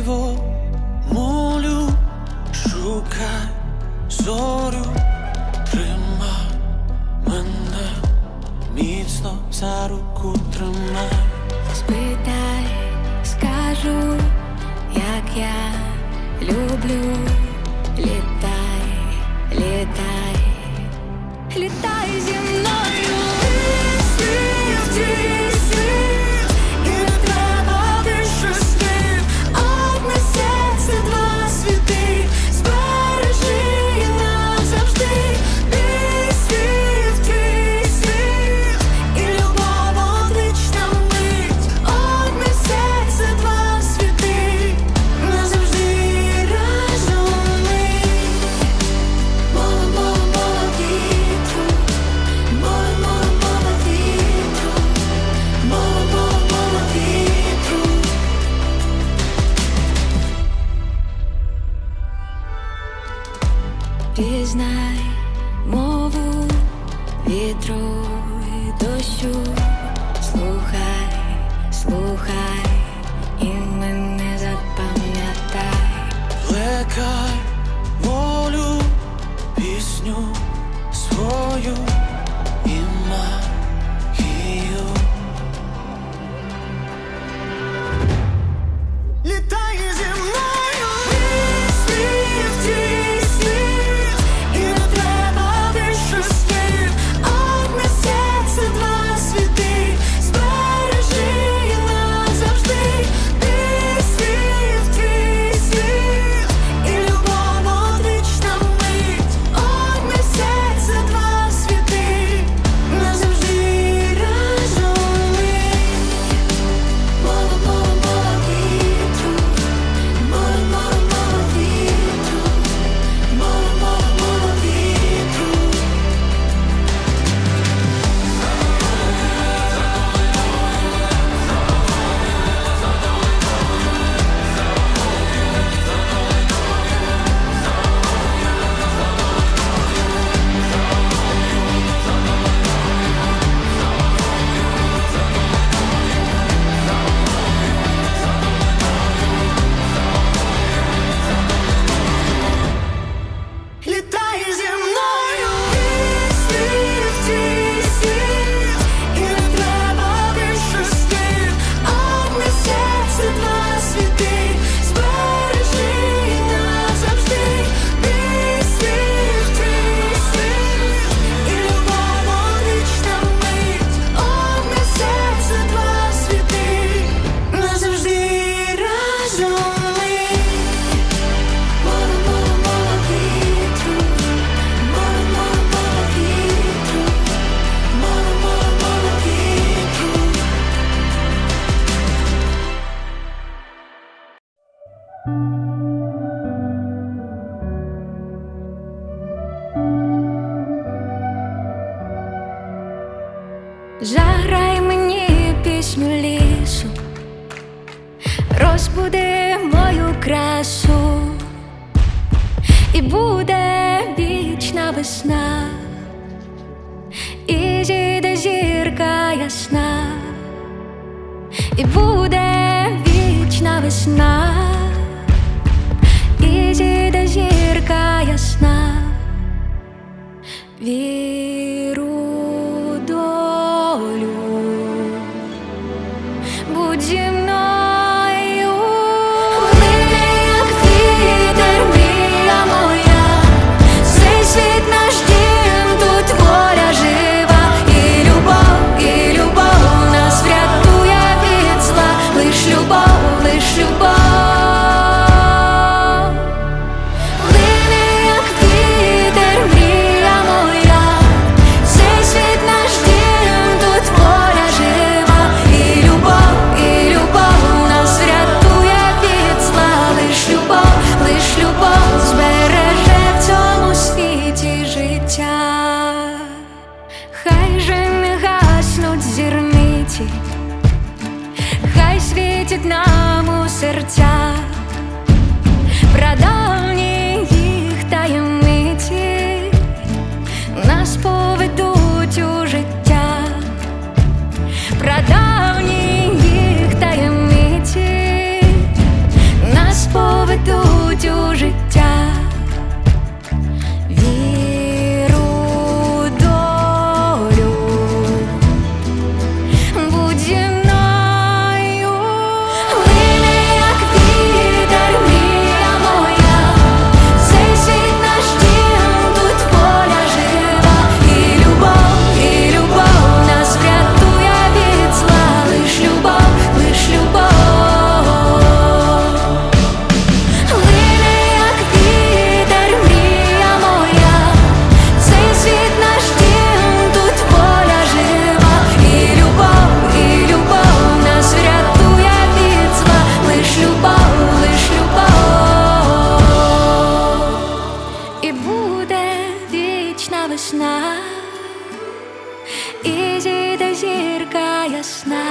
диво молю, шукай зорю, тримай мене, міцно за руку тримай. Спитай, скажу, як я люблю. мову вітру і дощу. розбуди мою красу, і буде вічна весна, і зійде зірка ясна, і буде вічна весна, і зійде зірка ясна. серця, прадавні їх таємниці, нас поведуть у життя, продавні їх таємниці, нас поведуть у життя. last night.